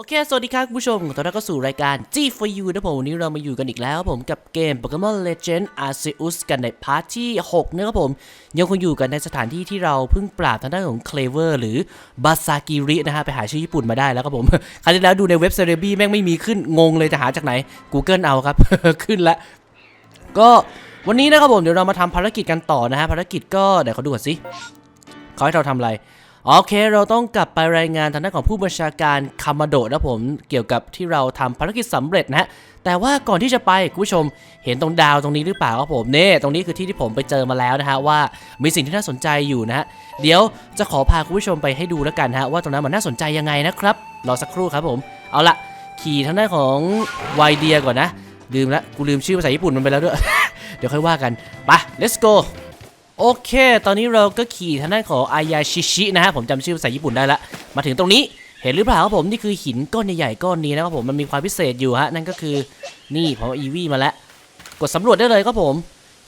โอเค สวัสดีครับคุณผู้ชมตอนรับเข้าสู่รายการ G for You นะผม วันนี้เรามาอยู่กันอีกแล้วครับผมกับเกม Pokemon Legend Arceus กันในพาร์ทที่ 6 นะครับผม ยังคงอยู่กันในสถานที่ที่เราเพิ่งปราบทางด้านของ Clever หรือบาซากิรินะฮะ ไปหาชื่อญี่ปุ่นมาได้แล้วครับผม คราวที่แล้วดูในเว็บเซเลบีแม่งไม่มีขึ้น งงเลยจะหาจากไหน Google เอาครับ ขึ้นละ ก็วันนี้นะครับผมเดี๋ยวเรามาทำภารกิจกันต่อนะฮะ ภารกิจก็เดี๋ยวเขาดูก่อนสิเขาให้เราทำอะไร โอเค เราต้องกลับไปรายงานทางด้านของผู้บัญชาการคามาโดะนะผมเกี่ยวกับที่เราทำภารกิจสำเร็จนะฮะแต่ว่าก่อนที่จะไปคุณผู้ชมเห็นตรงดาวตรงนี้หรือเปล่าครับผมเน่ตรงนี้คือที่ที่ผมไปเจอมาแล้วนะฮะว่ามีสิ่งที่น่าสนใจอยู่นะฮะเดี๋ยวจะขอพาคุณผู้ชมไปให้ดูแล้วกันฮะว่าตรงนั้นมันน่าสนใจยังไงนะครับรอสักครู่ครับผมเอาละขี่ทางด้านของไวเดียก่อนนะลืมละกูลืมชื่อภาษาญี่ปุ่นมันไปแล้วด้วยเดี๋ยวค่อยว่ากันไป let's go โอเค ตอนนี้เราก็ขี่ทางด้านของอายาชิชินะฮะ ผมจำชื่อภาษาญี่ปุ่นได้ละ มาถึงตรงนี้ เห็นหรือเปล่าครับผม นี่คือหินก้อนใหญ่ๆก้อนนี้นะครับผม มันมีความพิเศษอยู่ฮะ นั่นก็คือ นี่ผมเอาอีวีมาแล้ว กดสำรวจได้เลยครับผม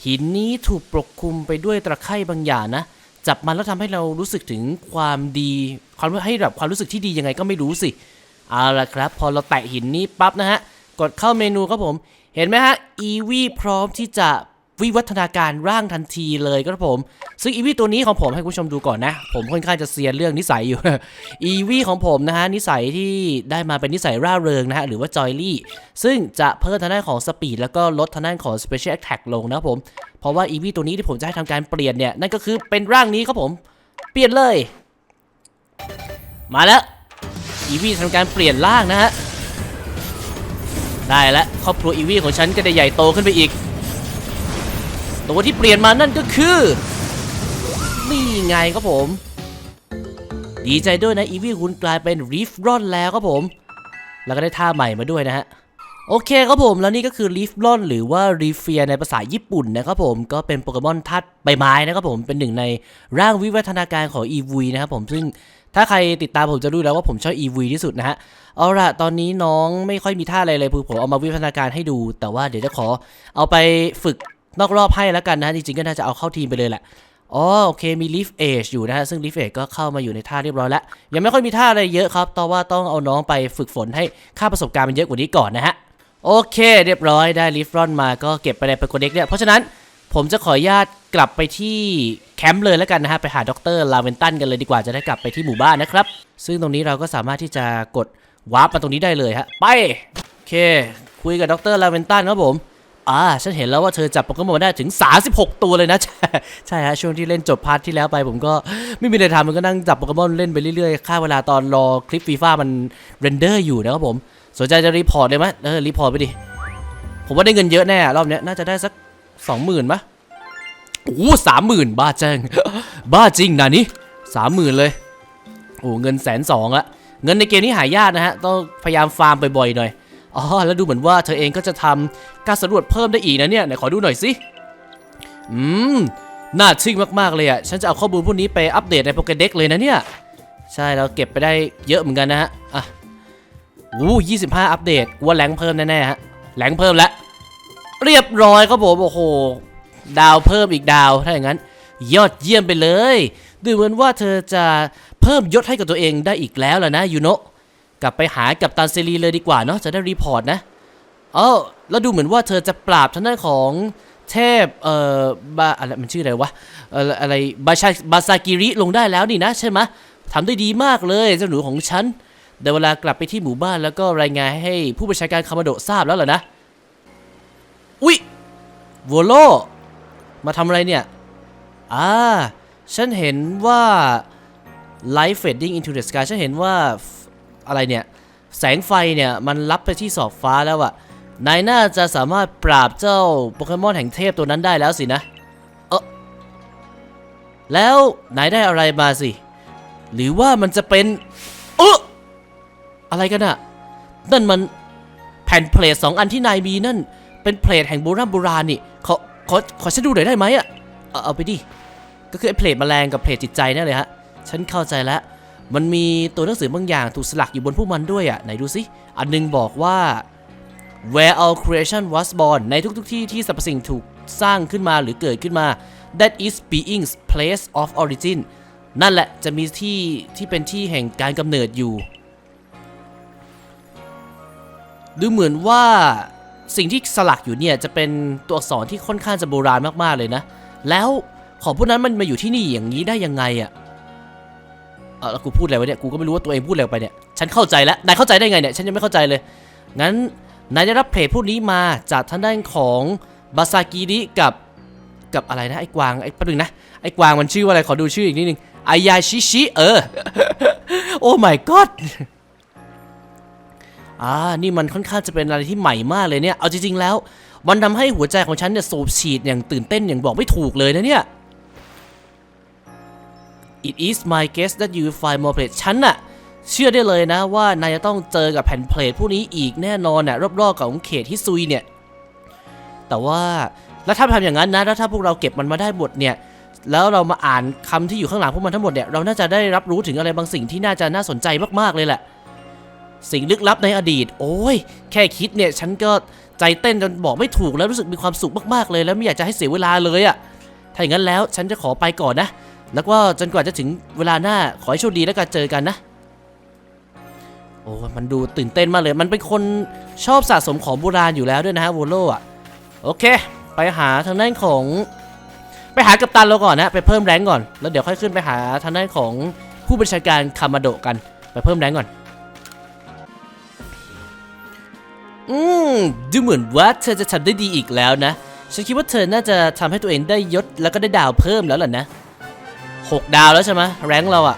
หินนี้ถูกปกคลุมไปด้วยตะไคร่บางอย่างนะ จับมันแล้วทำให้เรารู้สึกถึงความดี ความให้แบบความรู้สึกที่ดียังไงก็ไม่รู้สิ เอาละครับ พอเราแตะหินนี้ปั๊บนะฮะ กดเข้าเมนูครับผม เห็นไหมฮะ อีวีพร้อมที่จะ วิวัฒนาการร่างทันทีเลยครับผม ซึ่งอีวีตัวนี้ของผมให้คุณผู้ชมดูก่อนนะ ผมค่อนข้างจะเซียนเรื่องนิสัยอยู่ อีวีของผมนะฮะนิสัยที่ได้มาเป็นนิสัยร่าเริงนะฮะหรือว่าจอยลี่ ซึ่งจะเพิ่มทางด้านของสปีดแล้วก็ลดทางด้านของ Special Attack ลงนะครับผม เพราะว่าอีวีตัวนี้ที่ผมจะให้ทำการเปลี่ยนเนี่ยนั่นก็คือเป็นร่างนี้ครับผม เปลี่ยนเลย มาแล้วอีวีทำการเปลี่ยนร่างนะฮะได้แล้วครอบครัวอีวีของฉันก็ได้ใหญ่โตขึ้นไปอีก ตัวที่เปลี่ยนมานั่นก็คือนี่ไงครับผม ดีใจด้วยนะอีวีคุณกลายเป็นรีฟรอนแล้วครับผม แล้วก็ได้ท่าใหม่มาด้วยนะฮะโอเคครับผมแล้วนี่ก็คือรีฟรอนหรือว่ารีเฟียในภาษาญี่ปุ่นนะครับผมก็เป็นโปเกมอนธาตุใบไม้นะครับผมเป็นหนึ่งในร่างวิวัฒนาการของอีวีนะครับผมซึ่งถ้าใครติดตามผมจะรู้แล้วว่าผมชอบอีวีที่สุดนะฮะเอาละตอนนี้น้องไม่ค่อยมีท่าอะไรเลยคือผมเอามาวิวัฒนาการให้ดู แต่ว่าเดี๋ยวจะขอเอาไปฝึก นอกรอบให้แล้วกันนะจริงๆก็น่าจะเอาเข้าทีมไปเลยแหละอ๋อโอเคมี Leaf Age อยู่นะฮะซึ่ง Leaf Age ก็เข้ามาอยู่ในท่าเรียบร้อยแล้ว ยังไม่ค่อยมีท่าอะไรเยอะครับแต่ว่าต้องเอาน้องไปฝึกฝนให้ค่าประสบการณ์มันเยอะกว่านี้ก่อนนะฮะโอเค เรียบร้อยได้ Leaf Run มาก็เก็บไปในเปโกเด็กเนี่ยเพราะฉะนั้นผมจะขออนุญาตกลับไปที่แคมป์เลยแล้วกันนะฮะไปหาดรลาเวนตันกันเลยดีกว่าจะได้กลับไปที่หมู่บ้านนะครับ ซึ่งตรงนี้เราก็สามารถที่จะกดวาร์ปมาตรงนี้ได้เลยฮะไปโอเค คุยกับดรลาเวนตันครับผม อ่าฉันเห็นแล้วว่าเธอจับโปเกมอนได้ถึง 36 ตัวเลยนะ ใช่ฮะช่วงที่เล่นจบพาร์ทที่แล้วไป ผมก็ไม่มีอะไรทำมันก็นั่งจับโปเกมอนเล่นไปเรื่อยๆค่าเวลาตอนรอคลิปฟีฟ่ามันเรนเดอร์อยู่นะครับผมสนใจจะรีพอร์ตเลยไหมเออรีพอร์ตไปดิ ผมว่าได้เงินเยอะแน่ รอบเนี้ยน่าจะได้สัก 20,000ปะโอ้สามหมื่นบ้าแจ้งบ้าจริงนะนี่สามหมื่นเลยโอ้เงินแสนสองละเงินในเกมนี้หายากนะฮะต้องพยายามฟาร์มบ่อยๆหน่อย อ๋อแล้วดูเหมือนว่าเธอเองก็จะทำการสำรวจเพิ่มได้อีกนะเนี่ยไหนขอดูหน่อยสิอืมน่าทึ่งมากๆเลยอะฉันจะเอาข้อมูลพวกนี้ไปอัปเดตในโปเกเด็กเลยนะเนี่ย ใช่เราเก็บไปได้เยอะเหมือนกันนะฮะอะอู้ยี่สิบห้าอัปเดตกูว่าแรงเพิ่มแน่ๆฮะแรงเพิ่มแล้วเรียบร้อยครับผมโอ้โหดาวเพิ่มอีกดาวถ้าอย่างนั้น ยอดเยี่ยมไปเลย ดูเหมือนว่าเธอจะเพิ่มยศให้กับตัวเองได้อีกแล้วล่ะนะยูโนะ กลับไปหากับตันเซรีเลยดีกว่าเนาะจะได้รีพอร์ตนะเอ๋อแล้วดูเหมือนว่าเธอจะปราบทางด้านของเทพเอ่อบาอะไรมันชื่ออะไรวะเอ่ออะไรบาชาบาซากิริลงได้แล้วนี่นะใช่ไหมทำได้ดีมากเลยเจ้าหนูของฉันเดี๋ยวเวลากลับไปที่หมู่บ้านแล้วก็รายงานให้ผู้บัญชาการคามาโดทราบแล้วเหรอนะ อุ๊ยโวโลมาทำอะไรเนี่ย อ่า ฉันเห็นว่า light fading into the sky ฉันเห็นว่า อะไรเนี่ย แสงไฟเนี่ยมันรับไปที่สอบฟ้าแล้วอะนายน่าจะสามารถปราบเจ้าโปเกมอนแห่งเทพตัวนั้นได้แล้วสินะเออแล้วนายได้อะไรมาสิ หรือว่ามันจะเป็นเอออะไรกันอะนั่นมันแผ่นเพลทสองอันที่นายมีนั่น เป็นเพลทแห่งโบราณโบราณนี่ขอขอขอฉันดูหน่อยได้ไหมอะเอาเอาไปดิก็คือไอ้เพลทแมลงกับเพลทจิตใจนั่นเลยฮะ ฉันเข้าใจแล้ว มันมีตัวหนังสือบางอย่างถูกสลักอยู่บนพวกมันด้วยอะไหนดูสิอันหนึงบอกว่า where all creation was born ในทุกๆที่ที่สรรพสิ่งถูกสร้างขึ้นมาหรือเกิดขึ้นมา that is being's place of origin นั่นแหละจะมีที่ที่เป็นที่แห่งการกำเนิดอยู่ ดูเหมือนว่าสิ่งที่สลักอยู่เนี่ย จะเป็นตัวอักษรที่ค่อนข้างจะโบราณมากๆเลยนะ แล้วของพวกนั้นมันมาอยู่ที่นี่อย่างนี้ได้ยังไงอะ เออแล้วกูพูดอะไรวะเนี่ย กูก็ไม่รู้ว่าตัวเองพูดอะไรไปเนี่ย ฉันเข้าใจแล้ว นายเข้าใจได้ไงเนี่ย ฉันยังไม่เข้าใจเลย งั้นนายได้รับเพจพวกนี้มาจากทางด้านของบาซากิริกับกับอะไรนะไอ้กวางไอ้ป๊บนึงนะ ไอ้กวางมันชื่อว่าอะไร ขอดูชื่ออีกนิดนึงอายาชิชิเออ โอ้ my god อ่า นี่มันค่อนข้างจะเป็นอะไรที่ใหม่มากเลยเนี่ย เอาจริงๆแล้ว มันทำให้หัวใจของฉันเนี่ยสูบฉีดอย่างตื่นเต้นอย่างบอกไม่ถูกเลยนะเนี่ย It is my guess that you will find more plates ฉันน่ะ เชื่อได้เลยนะว่านายจะต้องเจอกับแผ่นเพลทพวกนี้อีกแน่นอนน่ะรอบๆของเขตฮิซุยเนี่ย แต่ว่าแล้วถ้าทำอย่างนั้นนะแล้วถ้าพวกเราเก็บมันมาได้หมดเนี่ยแล้วเรามาอ่านคำที่อยู่ข้างหลังพวกมันทั้งหมดเนี่ยเราน่าจะได้รับรู้ถึงอะไรบางสิ่งที่น่าจะน่าสนใจมากๆเลยแหละ สิ่งลึกลับในอดีต โอ้ย แค่คิดเนี่ย ฉันก็ใจเต้นจนบอกไม่ถูกแล้วรู้สึกมีความสุขมากๆเลย แล้วไม่อยากจะให้เสียเวลาเลยอะ่ะถ้าอย่างนั้นแล้วฉันจะขอไปก่อนนะ แล้วก็จนกว่าจะถึงเวลาหน้าขอให้โชคดีแล้วกันเจอกันนะ โอ้มันดูตื่นเต้นมากเลย มันเป็นคนชอบสะสมของโบราณอยู่แล้วด้วยนะฮะโวโลอะ โอเค ไปหาทางด้านของ ไปหากัปตันเราก่อนนะ ไปเพิ่มแรงก่อน แล้วเดี๋ยวค่อยขึ้นไปหาทางด้านของผู้บัญชาการคามาโดกัน ไปเพิ่มแรงก่อน อืม ดูเหมือนว่าเธอจะทำได้ดีอีกแล้วนะ ฉันคิดว่าเธอน่าจะทำให้ตัวเองได้ยศแล้วก็ได้ดาวเพิ่มแล้วล่ะนะ หกดาวแล้วใช่ไหมแรงเราอะ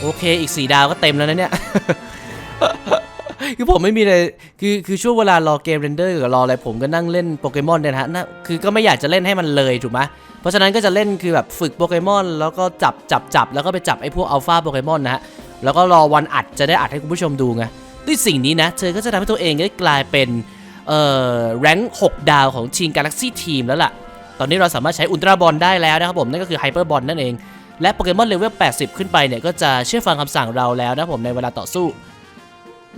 โอเคอีกสี่ดาวก็เต็มแล้วนะเนี่ยคือผมไม่มีเลยคือคือช่วงเวลารอเกมเรนเดอร์กับรออะไรผมก็นั่งเล่นโปเกมอนเนี่ยนะฮะน่าคือก็ไม่อยากจะเล่นให้มันเลยถูกไหมเพราะฉะนั้นก็จะเล่นคือแบบฝึกโปเกมอนแล้วก็จับจับจับแล้วก็ไปจับไอ้พวกอัลฟาโปเกมอนนะฮะแล้วก็รอวันอัดจะได้อัดให้คุณผู้ชมดูไงด้วยสิ่งนี้นะ เธอก็จะทำให้ตัวเองได้กลายเป็นเอ่อแรงค์6ดาวของทีมกาแล็กซี่ทีมแล้วล่ะ ตอนนี้เราสามารถใช้อุลตร้าบอลได้แล้วนะครับผมนั่นก็คือไฮเปอร์บอลนั่นเอง และโปเกมอนเลเวล 80 ขึ้นไปเนี่ยก็จะเชื่อฟังคำสั่งเราแล้วนะครับผมในเวลาต่อสู้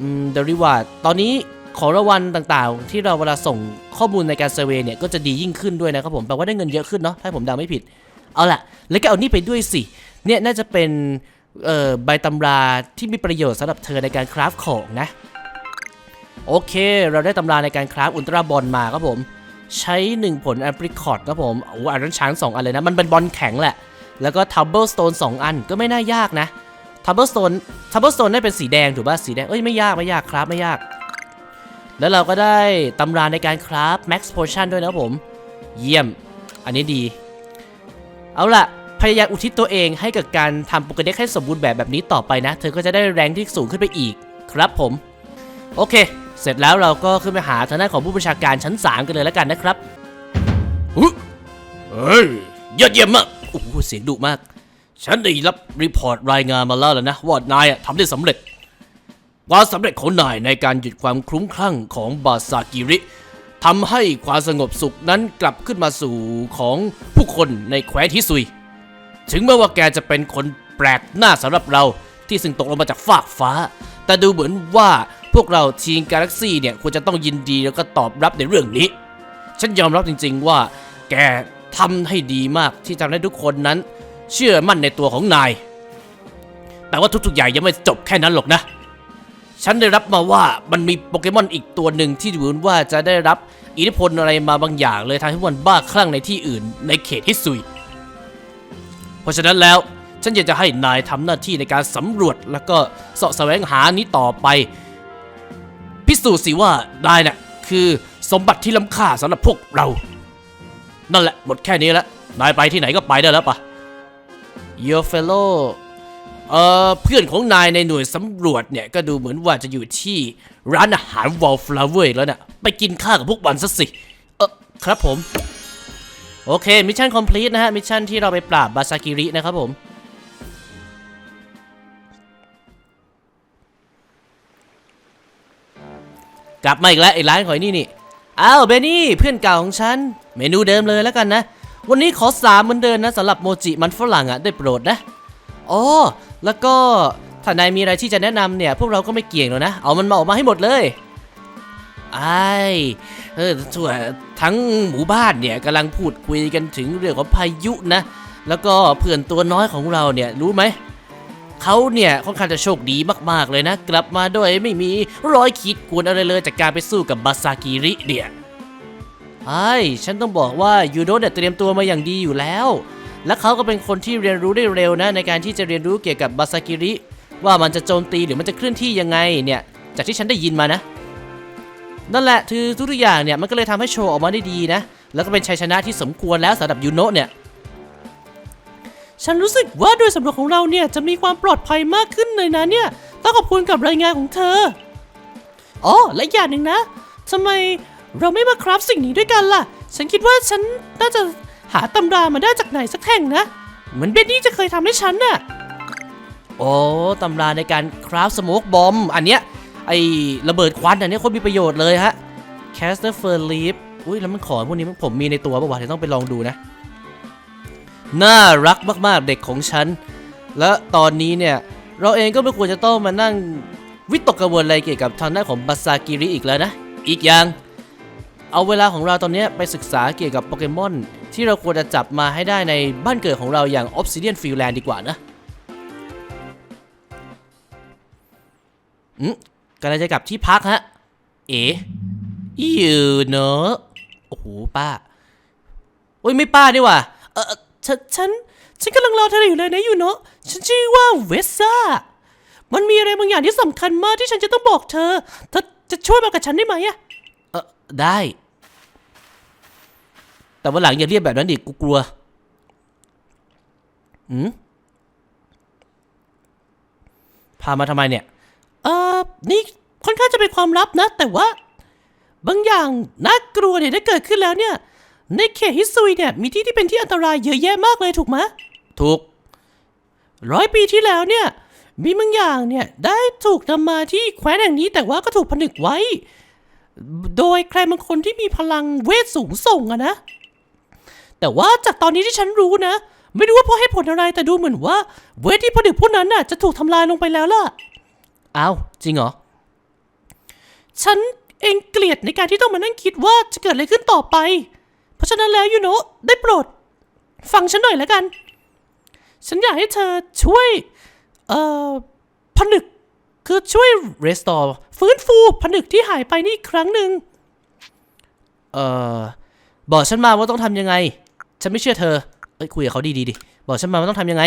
อืมเดริวาดตอนนี้ของรางวัลต่างๆ ที่เราเวลาส่งข้อมูลในการเซอร์เวยเนี่ยก็จะดียิ่งขึ้นด้วยนะครับผมแปลว่าได้เงินเยอะขึ้นเนาะถ้าผมเดาไม่ผิด เอาล่ะ แล้วก็เอานี่ไปด้วยสิ เนี่ยน่าจะเป็นเอ่อใบตำราที่มีประโยชน์สำหรับเธอในการคราฟของนะ โอเค เราได้ตำราในการคราฟอุลตร้าบอลมาครับผม ใช้ 1 ผลแอปริคอร์ดครับผมโอ้อันนั้นช้าง2อันเลยนะ มันเป็นบอลแข็งแหละ แล้วก็ทับเบิลสโตน2อันก็ไม่น่ายากนะทับเบิลสโตนทับเบิลสโตนได้เป็นสีแดงถูกป่ะสีแดง เอ้ยไม่ยากไม่ยากครับไม่ยาก แล้วเราก็ได้ตำราในการคราฟ Max Potion ด้วยนะผม เยี่ยม อันนี้ดี เอาล่ะพยายามอุทิศตัวเองให้กับการทำโปเกเด็กให้สมบูรณ์แบบแบบนี้ต่อไปนะ เธอก็จะได้แรงที่สูงขึ้นไปอีก ครับผม โอเค เสร็จแล้วเราก็ขึ้นไปหาทางด้านของผู้บัญชาการชั้น 3 กันเลยแล้วกันนะครับเฮ้ยยอดเยี่ยมมากโอ้โหเสียงดุมาก ฉันได้รับรีพอร์ตรายงานมาแล้วนะว่านายทำได้สำเร็จความสำเร็จของนายในการหยุดความคลุ้มคลั่งของบาซากิริทำให้ความสงบสุขนั้นกลับขึ้นมาสู่ของผู้คนในแคว้นทิซุย ถึงแม้ว่าแกจะเป็นคนแปลกหน้าสำหรับเราที่ซึ่งตกลงมาจากฟากฟ้า แต่ดูเหมือนว่า พวกเราทีมกาแล็กซี่เนี่ยควรจะต้องยินดีแล้วก็ตอบรับในเรื่องนี้ ฉันยอมรับจริง ๆ ว่า แกทำให้ดีมากที่ทำให้ทุกคนนั้น เชื่อมั่นในตัวของนาย แต่ว่าทุกๆอย่างยังไม่จบแค่นั้นหรอกนะ ฉันได้รับมาว่ามันมีโปเกมอนอีกตัวหนึ่งที่ดูเหมือนว่าจะได้รับอิทธิพลอะไรมาบางอย่างเลยทำให้มันบ้าคลั่งในที่อื่น ในเขตฮิซุย เพราะฉะนั้นแล้วฉันอยากจะให้นายทำหน้าที่ในการสำรวจแล้วก็เสาะแสวงหานี้ต่อไป สูจน์สิว่านายน่ะคือสมบัติที่ล้ำค่าสำหรับพวกเรา นั่นแหละหมดแค่นี้แล้วนายไปที่ไหนก็ไปได้แล้วปะ Your fellow เอ่อเพื่อนของนายในหน่วยสำรวจเนี่ย ก็ดูเหมือนว่าจะอยู่ที่ร้านอาหาร Wallflower อีกแล้วน่ะไปกินข้าวกับพวกมันซะสิ เออครับผม โอเค มิชชั่นคอมพลีทนะฮะ มิชชั่นที่เราไปปราบบาซากิรินะครับผม กลับมาอีกแล้วไอ้ร้านของไอ้นี่นี่อ้าวเบนี่เพื่อนเก่าของฉัน เมนูเดิมเลยแล้วกันนะ วันนี้ขอสามเหมือนเดิมนะสำหรับโมจิมันฝรั่งอะได้โปรดนะอ๋อแล้วก็ถ้านายมีอะไรที่จะแนะนำเนี่ยพวกเราก็ไม่เกี่ยงหรอกนะ เอามันมาออกมาให้หมดเลยไอ้เออทั่วทั้งหมู่บ้านเนี่ยกำลังพูดคุยกันถึงเรื่องของพายุนะ แล้วก็เพื่อนตัวน้อยของเราเนี่ยรู้ไหม เขาเนี่ยค่อนข้างจะโชคดีมากๆเลยนะ กลับมาโดยไม่มีรอยขีดข่วนอะไรเลยจากการไปสู้กับบาซากิริเนี่ยไอ้ฉันต้องบอกว่ายูโดะเนี่ยเตรียมตัวมาอย่างดีอยู่แล้ว และเขาก็เป็นคนที่เรียนรู้ได้เร็วนะ ในการที่จะเรียนรู้เกี่ยวกับบาซากิริ ว่ามันจะโจมตีหรือมันจะเคลื่อนที่ยังไงเนี่ย จากที่ฉันได้ยินมานะ นั่นแหละคือทุกอย่างเนี่ยมันก็เลยทำให้โชว์ออกมาได้ดีนะ แล้วก็เป็นชัยชนะที่สมควรแล้วสำหรับยูโนะเนี่ย ฉันรู้สึกว่าโดยสำรวจของเราเนี่ยจะมีความปลอดภัยมากขึ้นเลยนะเนี่ย ต้องขอบคุณกับรายงานของเธอ อ๋อ และอย่างหนึ่งนะทำไมเราไม่มาคราฟสิ่งนี้ด้วยกันล่ะ ฉันคิดว่าฉันน่าจะหาตำรามาได้จากไหนสักแห่งนะ เหมือนเบนนี่จะเคยทำให้ฉันน่ะ โอ้ตำราในการคราฟสโมกบอม อันเนี้ยไอระเบิดควันอันเนี้ยโคตรมีประโยชน์เลยฮะ Caster f u r l e a f อุ้ยแล้วมันขอพวกนี้ผมมีในตัวป่าวะเดี๋ยวต้องไปลองดูนะ น่ารักมากๆเด็กของฉัน และตอนนี้เนี่ย เราเองก็ไม่ควรจะต้องมานั่งวิตกกังวลอะไรเกี่ยวกับทางด้านของบาซากิริอีกแล้วนะ อีกอย่าง เอาเวลาของเราตอนนี้ไปศึกษาเกี่ยวกับโปเกมอน ที่เราควรจะจับมาให้ได้ในบ้านเกิดของเราอย่าง Obsidian Field ดีกว่านะอืมกำลังจะกลับที่พักฮะ เอ๋อยู่เนอะโอ้โหป้า โอ้ยไม่ป้านี่ว่าเออ ฉันฉันฉันกำลังรอเธออยู่เลยนะยูโนะฉันชื่อว่าเวสซ่า มันมีอะไรบางอย่างที่สำคัญมากที่ฉันจะต้องบอกเธอ เธอจะช่วยมากับฉันได้ไหมอะเออได้ แต่วันหลังอย่าเรียกแบบนั้นดิกูกลัวอืมพามาทำไมเนี่ย เออนี่ค่อนข้างจะเป็นความลับนะ แต่ว่า บางอย่างน่ากลัวเนี่ยได้เกิดขึ้นแล้วเนี่ย ในเขตฮิซุยเนี่ยมีที่ที่เป็นที่อันตรายเยอะแยะมากเลยถูกไหมถูกร้อยปีที่แล้วเนี่ยมีบางอย่างเนี่ยได้ถูกนำมาที่แคว้นแห่งนี้แต่ว่าก็ถูกผนึกไว้ โดยใครบางคนที่มีพลังเวทสูงส่งอะนะ แต่ว่าจากตอนนี้ที่ฉันรู้นะ ไม่รู้ว่าเพราะเหตุผลอะไรแต่ดูเหมือนว่า เวทที่ผนึกพวกนั้นน่ะจะถูกทำลายลงไปแล้วล่ะอ้าวจริงเหรอฉันเองเกลียดในการที่ต้องมานั่งคิดว่าจะเกิดอะไรขึ้นต่อไปเพ ราะฉะนั้นแล้วยูโนะได้โปรด ฟังฉันหน่อยแล้วกัน ฉันอยากให้เธอช่วย เอ่อผนึก คือช่วย restore ฟื้นฟูผนึกที่หายไปนี่อีกครั้งหนึ่งเอ่อ บอกฉันมาว่าต้องทำยังไง ฉันไม่เชื่อเธอ เอ้ยคุยกับเขาดีๆดิ บอกฉันมาว่าต้องทำยังไง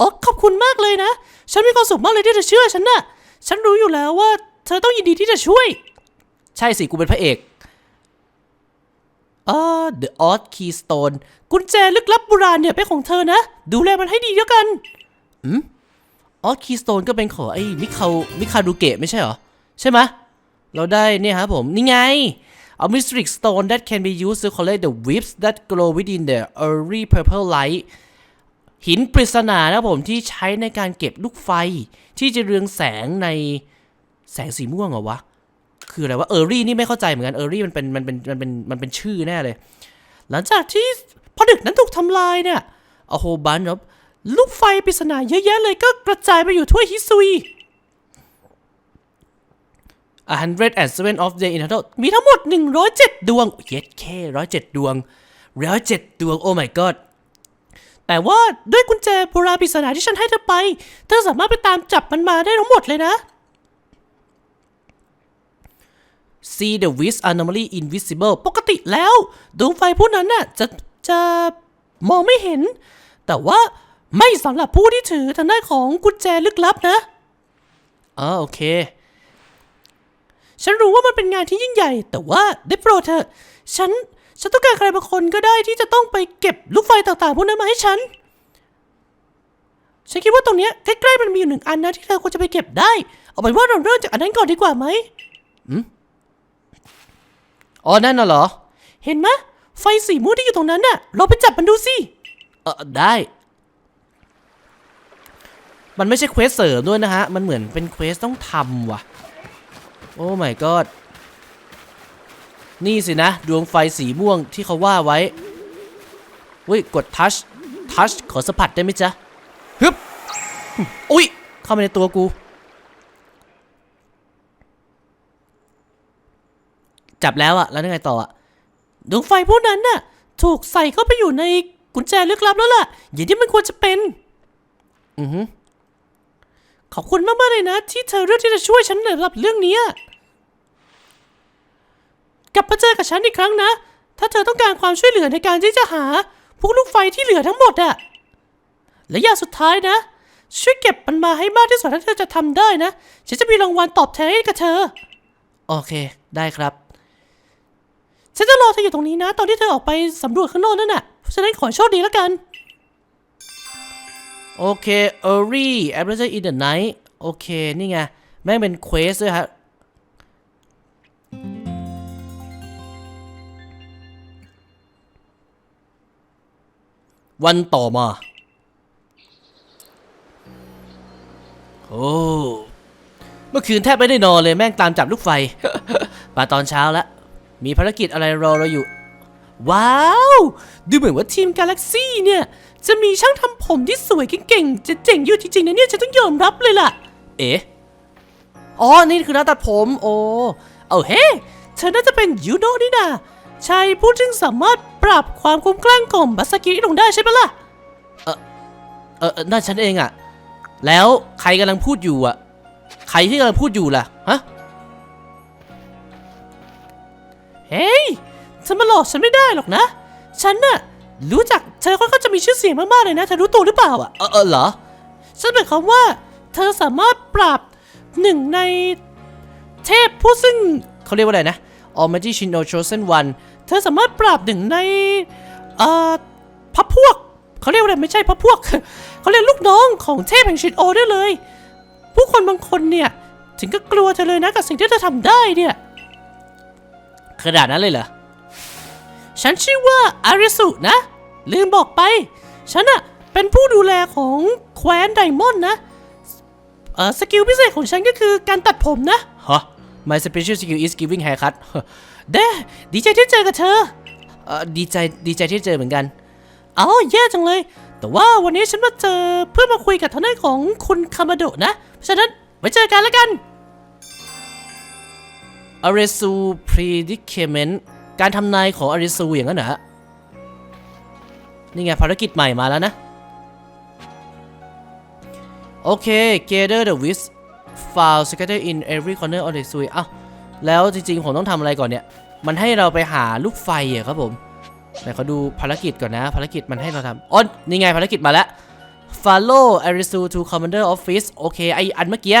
อ๋อขอบคุณมากเลยนะ ฉันมีความสุขมากเลยที่เธอเชื่อฉันน่ะ ฉันรู้อยู่แล้วว่า เธอต้องยินดีที่จะช่วย ใช่สิกูเป็นพระเอกเอ่อ The Odd Keystone กุญแจลึกลับโบราณเนี่ยเป็นของเธอนะ ดูแลมันให้ดีแล้วกันอ๋อคีสโตนก็เป็นของไอ้มิคามิคาดูเกะไม่ใช่เหรอ ใช่ไหมเราได้เนี่ยครับผม นี่ไง A mystic stone that can be used to collect the whips that glow within the early purple light หินปริศนานะครับผมที่ใช้ในการเก็บลูกไฟ ที่จะเรืองแสงในแสงสีม่วงเหรอวะ คืออะไรวะ early นี่ไม่เข้าใจเหมือนกัน early มันเป็นมันเป็นมันเป็นมันเป็นชื่อแน่เลย หลังจากที่ผนึกนั้นถูกทำลายเนี่ย A whole bunch of ลูกไฟปริศนาเยอะแยะเลยก็กระจายไปอยู่ทั่วฮิซุย a hundred and seven of the in total มีทั้งหมด 107 ดวงเย็ดแค่ร้อยเจ็ดวงร้อยเจ็ดดวง โอ้ my god แต่ว่าด้วยกุญแจโบราณปริศนาที่ฉันให้เธอไป เธอสามารถไปตามจับมันมาได้ทั้งหมดเลยนะ see the wish are normally invisible ปกติแล้วดวงไฟพวกนั้นน่ะจะจะมองไม่เห็น แต่ว่าไม่สำหรับผู้ที่ถือทางด้านของกุญแจลึกลับนะอ๋อโอเค ฉันรู้ว่ามันเป็นงานที่ยิ่งใหญ่ แต่ว่าได้โปรดเถอะฉันฉันต้องการใครบางคนก็ได้ที่จะต้องไปเก็บลูกไฟต่างๆพวกนั้นมาให้ฉัน ฉันคิดว่าตรงเนี้ยใกล้ๆมันมีอยู่หนึ่งอันนะที่เธอควรจะไปเก็บได้ เอาเป็นว่าเราเริ่มจากอันนั้นก่อนดีกว่าไหมอ๋ อ นั่นน่ะเหรอ เห็นไหมยไฟสีม่วงที่อยู่ตรงนั้นน่ะ เราไปจับมันดูสิ เออได้ มันไม่ใช่เควสเสริมด้วยนะฮะ มันเหมือนเป็นเควสต้องทำว่ะ โอ้ my god นี่สินะ ดวงไฟสีม่วงที่เขาว่าไว้เว้ย กดทัช ทัช ขอสัมผัสได้ไหมจ๊ะ ฮึบ อุ้ย เข้ามาในตัวกู จับแล้วอะแล้วยังไงต่ออะดวงไฟพวกนั้นน่ะ ถูกใส่เข้าไปอยู่ในกุญแจลึกลับแล้วล่ะ อย่างที่มันควรจะเป็น อือฮึขอบคุณมากๆเลยนะ ที่เธอเลือกที่จะช่วยฉันในรับเรื่องเนี้ยกลับมาเจอกับฉันอีกครั้งนะ ถ้าเธอต้องการความช่วยเหลือในการที่จะหา พวกลูกไฟที่เหลือทั้งหมดอะและอย่างสุดท้ายนะ ช่วยเก็บมันมาให้มากที่สุดเท่าที่เธอจะทำได้นะ ฉันจะมีรางวัลตอบแทนให้กับเธอ โอเค ได้ครับ ฉันจะรอเธออยู่ตรงนี้นะ ตอนที่เธอออกไปสำรวจข้างนอกนั่นน่ะเพราะฉะนั้นขอโชคดีแล้วกัน โอเค early adventure in the night โอเค นี่ไง แม่งเป็นเควสด้วยฮะวันต่อมา โอ้ เมื่อคืนแทบไม่ได้นอนเลยแม่งตามจับลูกไฟ มาตอนเช้าแล้ว มีภารกิจอะไรรอเราอยู่ ว้าว ดูเหมือนว่าทีมกาแล็กซี่เนี่ย จะมีช่างทำผมที่สวยเก่งๆจะเจ๋งอยู่จริงๆนะเนี่ยฉันต้องยอมรับเลยล่ะ เอ๊ะ อ๋อ นี่คือหน้าตัดผม โอ้ เอาเฮ้เธอน่าจะเป็นยูโนนี่นาชายผู้ซึ่งสามารถปรับความคุ้มคลั่งของบัสกิลงได้ใช่ไหมล่ะ เออเออนั่นฉันเองอะแล้วใครกำลังพูดอยู่อะใครที่กำลังพูดอยู่ล่ะ เฮ้ยเธอมาหลอกฉันไม่ได้หรอกนะ ฉันน่ะรู้จักเธอค่อนข้างจะมีชื่อเสียงมากๆเลยนะเธอรู้ตัวหรือเปล่าอะเออเออเหรอฉันหมายความว่า เธอสามารถปราบหนึ่งในเทพผู้ซึ่งเขาเรียกว่าอะไรนะ Almighty Shino Chosen One เธอสามารถปราบหนึ่งในเอ่อพับพวกเขาเรียกว่าอะไรไม่ใช่พับพวกเขาเรียกลูกน้องของเทพแห่งชินโอได้เลย ผู้คนบางคนเนี่ย ถึงก็กลัวเธอเลยนะกับสิ่งที่เธอทำได้เนี่ย ขนาดนั้นเลยเหรอ ฉันชื่อว่าอาริสุนะ ลืมบอกไป ฉันอะเป็นผู้ดูแลของแคว้นไดมอนด์นะ เออสกิลพิเศษของฉันก็คือการตัดผมนะ ฮะ My special skill is giving haircut เด้ดีใจที่เจอกับเธอ เออดีใจดีใจที่เจอเหมือนกันเอาแย่จังเลย แต่ว่าวันนี้ฉันมาเจอเพื่อมาคุยกับทางด้านของคุณคามาโดะนะ เพราะฉะนั้นไว้เจอกันแล้วกัน a r e s u predicament การทำนายของ a r e s u อย่างนั้นเหรอนี่ไงภารกิจใหม่มาแล้วนะ โอเค gather the wish file scattered in every corner of the suite อ้าวแล้วจริงๆ ผมต้องทำอะไรก่อนเนี่ย มันให้เราไปหาลูกไฟเหรอครับผมไหนขอดูภารกิจก่อนนะ ภารกิจมันให้เราทำอ๋อนี่ไงภารกิจมาแล้ว follow Arisu to commander office โอเค ไออันเมื่อกี้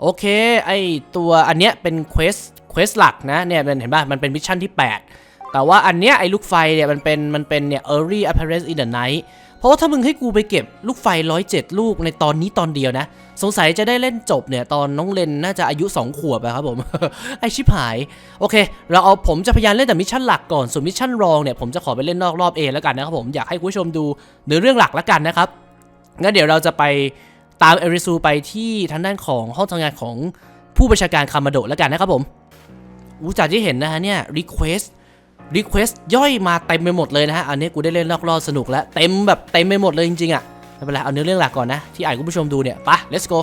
โอเค ไอตัวอันเนี้ยเป็นเควส เควสหลักนะเนี่ยมันเห็นป่ะมันเป็นมิชชั่นที่ 8 แต่ว่าอันเนี้ยไอ้ลูกไฟเนี่ยมันเป็นมันเป็นเนี่ย early appearance in the night เพราะว่าถ้ามึงให้กูไปเก็บลูกไฟ 107 ลูกในตอนนี้ตอนเดียวนะ สงสัยจะได้เล่นจบเนี่ยตอนน้องเลนน่าจะอายุ 2 ขวบอะครับผม ไอชิบหาย โอเค เราเอาผมจะพยายามเล่นแต่มิชชั่นหลักก่อนส่วนมิชชั่นรองเนี่ยผมจะขอไปเล่นนอกรอบเองแล้วกันนะครับผมอยากให้คุณผู้ชมดูเนื้อเรื่องหลักแล้วกันนะครับงั้นเดี๋ยวเราจะไปตามเอริซูไปที่ทางด้านของห้องทำงานของผู้บัญชาการคามาโดะแล้วกันนะครับผม อู้จากที่เห็นนะฮะเนี่ย request request ย่อยมาเต็มไปหมดเลยนะฮะ อันนี้กูได้เล่นรอบๆสนุกแล้ว เต็มแบบเต็มไปหมดเลยจริงๆอะไม่เป็นไรเอาเนื้อเรื่องหลักก่อนนะ ที่อ่านคุณผู้ชมดูเนี่ยไป let's go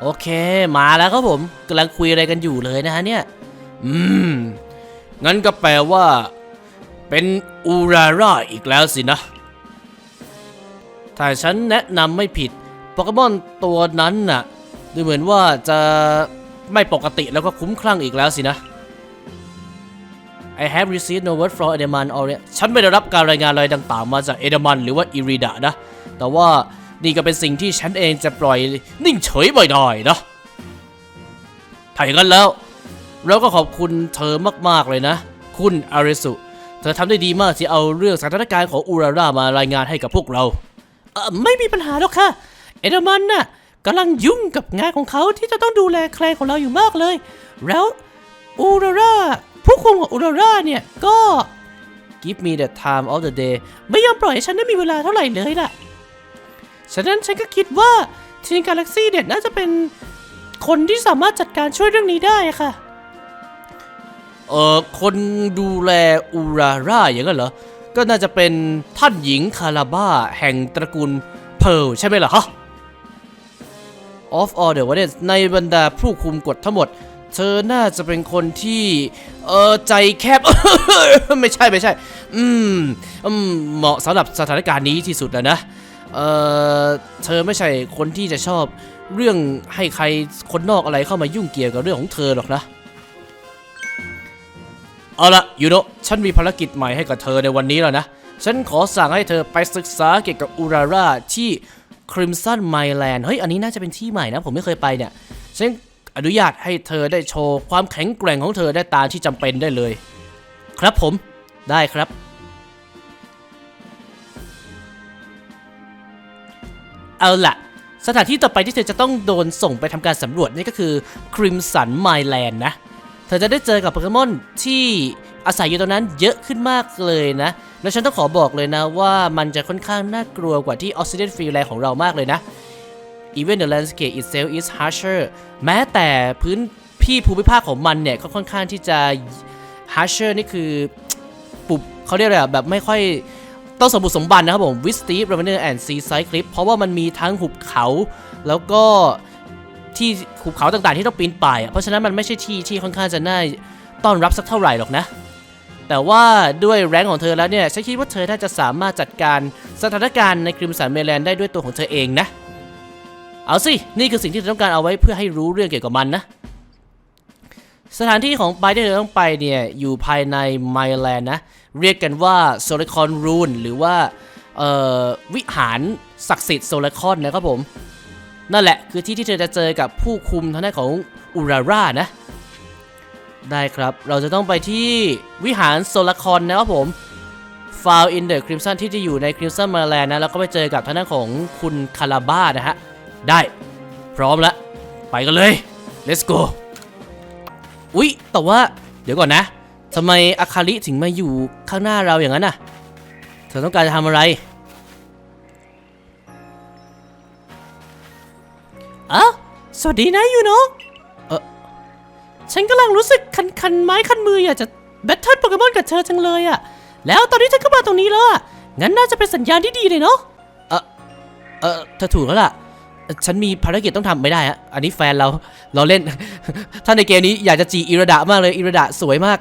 โอเค มาแล้วครับผมกำลังคุยอะไรกันอยู่เลยนะฮะเนี่ย อืม งั้นก็แปลว่า เป็นอูราร่าอีกแล้วสินะ ถ้าฉันแนะนำไม่ผิดโปเกมอนตัวนั้นน่ะ ดูเหมือนว่าจะ ไม่ปกติแล้วก็คุ้มคลั่งอีกแล้วสินะ I have received no word from Edaman already ฉันไม่ได้รับการรายงานอะไรต่างๆ มาจากเอเดมันหรือว่าอิริดะนะ แต่ว่านี่ก็เป็นสิ่งที่ฉันเองจะปล่อยนิ่งเฉยไม่ได้นะ ถ้าอย่างนั้นแล้ว เราก็ขอบคุณเธอมากๆเลยนะ คุณอาริสุ เธอทำได้ดีมากที่เอาเรื่องสถานการณ์ของอูราร่ามารายงานให้กับพวกเรา เออไม่มีปัญหาหรอกค่ะ เอเดมันน่ะ กำลังยุ่งกับงานของเขาที่จะต้องดูแลแคลนของเราอยู่มากเลย แล้วอูราร่าผู้คุมของอูราร่าเนี่ยก็ Give me the time of the day ไม่ยอมปล่อยให้ฉันได้มีเวลาเท่าไหร่เลยล่ะ ฉะนั้นฉันก็คิดว่าทีมกาแล็กซี่เนี่ยน่าจะเป็นคนที่สามารถจัดการช่วยเรื่องนี้ได้ค่ะ เอ่อ คนดูแลอูราร่าอย่างนั้นเหรอ ก็น่าจะเป็นท่านหญิงคาราบ้าแห่งตระกูลเพร์ลใช่ไหมล่ะฮะ Of all the w a r d e n ในบรรดาผู้คุมกฎทั้งหมด เธอน่าจะเป็นคนที่ เออใจแคบ ไม่ใช่ไม่ใช่ อืมอืมเหมาะสำหรับสถานการณ์นี้ที่สุดแล้วนะ เออเธอไม่ใช่คนที่จะชอบเรื่องให้ใครคนนอกอะไรเข้ามายุ่งเกี่ยวกับเรื่องของเธอหรอกนะ เอาละยูโนะฉันมีภารกิจใหม่ให้กับเธอในวันนี้แล้วนะ ฉันขอสั่งให้เธอไปศึกษาเกี่ยวกับอุราราที่ คริมสันไมแลนด์เฮ้ย อันนี้น่าจะเป็นที่ใหม่นะ ผมไม่เคยไปเนี่ยฉันอนุญาตให้เธอได้โชว์ ความแข็งแกร่งของเธอได้ตามที่จำเป็นได้เลย ครับผมได้ครับ เอาล่ะ สถานที่ต่อไปที่เธอจะต้องโดนส่งไปทำการสำรวจนี่ก็คือ Crimson Myland นะ เธอจะได้เจอกับโปเกมอนที่อาศัยอยู่ตรงนั้นเยอะขึ้นมากเลยนะ แล้วฉันต้องขอบอกเลยนะว่ามันจะค่อนข้างน่ากลัวกว่าที่ Oxygen Free Land ของเรามากเลยนะ Even the landscape itself is harsher แม้แต่พื้นที่ภูมิภาคของมันเนี่ยก็ค่อนข้างที่จะ harsher นี่คือปุบเขาเรียกอะไรแบบไม่ค่อยต้องสมบูรณ์สมบันนะครับผมวิสตีฟเรเวนเนอร์แอนด์ซีไซคลิปเพราะว่ามันมีทั้งหุบเขา แล้วก็ที่หุบเขาต่างๆที่ต้องปีนป่าย เพราะฉะนั้นมันไม่ใช่ที่ที่ค่อนข้างจะน่าต้อนรับสักเท่าไหร่หรอกนะ แต่ว่าด้วยแรงของเธอแล้วเนี่ยฉันคิดว่าเธอน่าจะสามารถจัดการสถานการณ์ในคริมสันเมแลนได้ด้วยตัวของเธอเองนะ เอาสิ นี่คือสิ่งที่เธอต้องการเอาไว้เพื่อให้รู้เรื่องเกี่ยวกับมันนะ สถานที่ของไปที่เธอต้องไปเนี่ยอยู่ภายในไมแลนนะ เรียกกันว่าโซลคอนรูนหรือว่าวิหารศักดิ์สิทธิ์โซลคอนนะครับผม นั่นแหละคือที่ที่เธอจะเจอกับผู้คุมทางด้านของอุรารานะ ได้ครับ เราจะต้องไปที่วิหารโซลคอนนะครับผม Found in the Crimson ที่จะอยู่ใน Crimson m a r l a n d นะ แล้วก็ไปเจอกับทางด้านของคุณคาราบ้านะฮะ ได้พร้อมแล้ว ไปกันเลย let's go อุ๊ย แต่ว่าเดี๋ยวก่อนนะทำไมอาคาริถึงมาอยู่ข้างหน้าเราอย่างนั้นน่ะ เธอต้องการจะทำอะไรอ้าวสวัสดีนะยูโนะเออ ฉันกำลังรู้สึกคันคันๆไม้คันมืออยากจะแบทเทิลโปเกมอนกับเธอจังเลยอะแล้วตอนนี้เธอก็มาตรงนี้แล้วอะงั้นน่าจะเป็นสัญญาณที่ดีเลยเนาะเออเออเธอถูกแล้วล่ะ ฉันมีภารกิจต้องทำไม่ได้ฮะอันนี้แฟนเราเราเล่น ถ้าในเกมนี้อยากจะจีอิระดะมากเลยอิระดะสวยมาก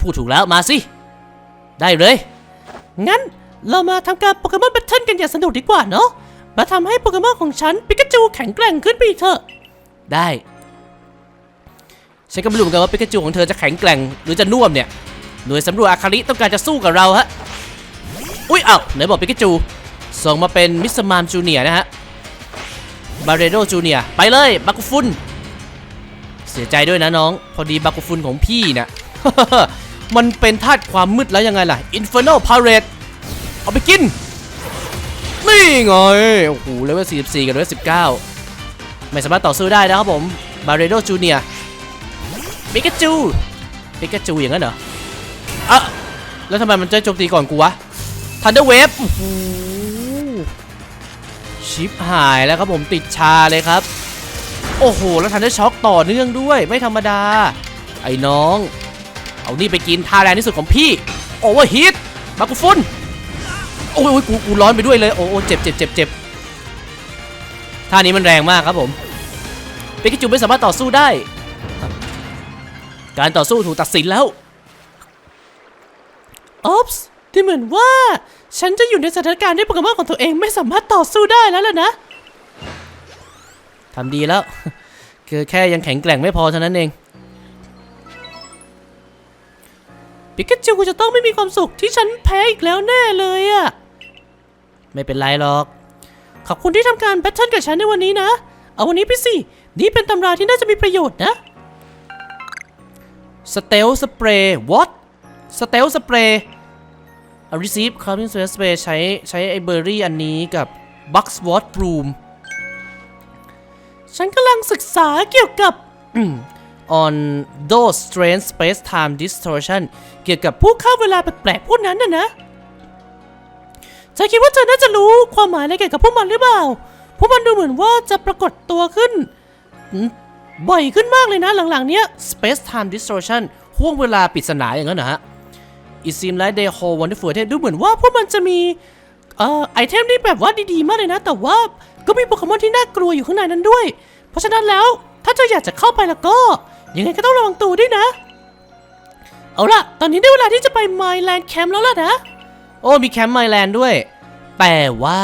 พูดถูกแล้วมาสิได้เลย งั้นเรามาทำการโปเกมอนแบทเทิลกันอย่างสนุกดีกว่าเนาะมาทำให้โปเกมอนของฉันปิกาจูแข็งแกร่งขึ้นไปอีกเถอะได้ ฉันก็ไม่รู้เหมือนกันว่าปิกาจูของเธอจะแข็งแกร่งหรือจะน่วมเนี่ย หน่วยสำรวจอาคาริต้องการจะสู้กับเราฮะ อุ้ยเอ้าไหนบอกปิกาจู ส่งมาเป็นมิสมามจูเนียนะฮะ บาเรโดจูเนียไปเลยบากุฟุน เสียใจด้วยนะน้อง พอดีบากุฟุนของพี่เนี่ยมันเป็นธาตุความมืดแล้วยังไงล่ะ Inferno Parade เอาไปกิน นี่ไง โอ้โหเลเวล44 กับเลเวล19 ไม่สามารถต่อสู้ได้นะครับผม บาเรโดจูเนีย ปิกาจูปิกาจูอย่างนั้นเหรออะแล้วทำไมมันจะโจมตีก่อนกูวะทันเดอร์เวฟชิปหายแล้วครับผมติดชาเลยครับ โอ้โห แล้วทันเดอร์ช็อคต่อเนื่องด้วย ไม่ธรรมดา ไอ้น้อง เอานี่ไปกินท่าแรงที่สุดของพี่ โอเวอร์ฮีทบากุฟุนโอ้ยกูกูร้อนไปด้วยเลยโอ้โอ้เจ็บเจ็บเจ็บเจ็บท่านี้มันแรงมากครับผมปิกาจูไม่สามารถต่อสู้ได้ การต่อสู้ถูกตัดสินแล้วออฟส์ดูเหมือนว่า ฉันจะอยู่ในสถานการณ์ที่โปเกมอนของตัวเองไม่สามารถต่อสู้ได้แล้วล่ะนะทำดีแล้ว คือแค่ยังแข็งแกร่งไม่พอเท่านั้นเองปิกาจูจะต้องไม่มีความสุขที่ฉันแพ้อีกแล้วแน่เลยอะไม่เป็นไรหรอก ขอบคุณที่ทำการแบทเทิลกับฉันในวันนี้นะ เอาวันนี้ไปสิ นี่เป็นตำราที่น่าจะมีประโยชน์นะ สเตลสเปรย์ what สเตลสเปรย์ receive calming spray ใช้ใช้ไอเบอร์รี่อันนี้กับ Bucksword Broom ฉันกำลังศึกษาเกี่ยวกับ on those strange space time distortion เกี่ยวกับผู้เข้าเวลาแปลกๆพวกนั้นน่ะนะฉันคิดว่าเธอน่าจะรู้ความหมายอะไรเกี่ยวกับพวกมันหรือเปล่า พวกมันดูเหมือนว่าจะปรากฏตัวขึ้น บ่อยขึ้นมากเลยนะหลังๆเนี้ย space time distortion ห่วงเวลาปริศนาอย่างนั้นนะฮะ it seems like they hold wonderful เทดูเหมือนว่าพวกมันจะมีเอ่อไอเทมที่แบบว่าดีๆ มากเลยนะ แต่ว่าก็มีโปเกมอนที่น่ากลัวอยู่ข้างในนั้นด้วย เพราะฉะนั้นแล้วถ้าเธออยากจะเข้าไปแล้วก็ ยังไงก็ต้องระวังตัวด้วยนะ เอาล่ะ ตอนนี้ได้เวลาที่จะไป Myland Camp แล้วล่ะนะ โอ้มีแคมป์ไมแลนด์ด้วย แต่ว่า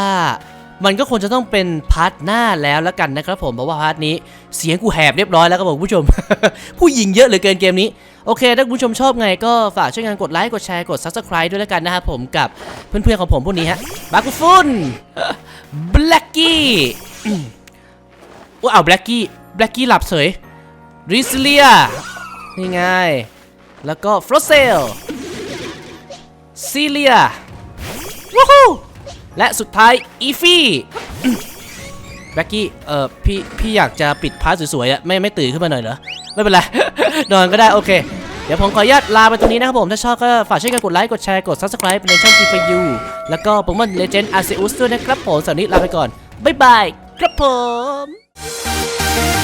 มันก็ควรจะต้องเป็นพาร์ทหน้าแล้วล้วกันนะครับผมเพราะว่าพาร์ทนี้เสียงกูแหบเรียบร้อยแล้วครับผมผู้ชม ผู้หญิงเยอะเหลือเกินเกมนี้โอเค ถ้าคุณผู้ชมชอบไงก็ฝากช่วยกันกดไลค์ กดแชร์ กด Subscribe ด้วยแล้วกันนะครับผมกับเพื่อนๆของผมพวกนี้ฮะบากุฟุนแบล็กกี้ว่าเอาแบล็กกี้แบล็กกี้หลับเฉยริซเลียนี่ไง แล้วก็ฟรอสเซลซีเลียวู้ฮู้ และสุดท้ายอีฟี่แบ็กกี้ เอ่อพี่ พี่อยากจะปิดพาร์ทสวยๆอะไม่ ไม่ตื่นขึ้นมาหน่อยเหรอ ไม่เป็นไร นอนก็ได้ โอเค เดี๋ยวผมขออนุญาตลาไปตรงนี้นะครับผม ถ้าชอบก็ฝากช่วยกันกดไลค์ กดแชร์ กด Subscribe ในช่อง t ี u แล้วก็โปเกมอนเลเจนด์อาร์เซอุสด้วยนะครับผมสำหรับวันนี้ลาไปก่อน บ๊ายบาย ครับผม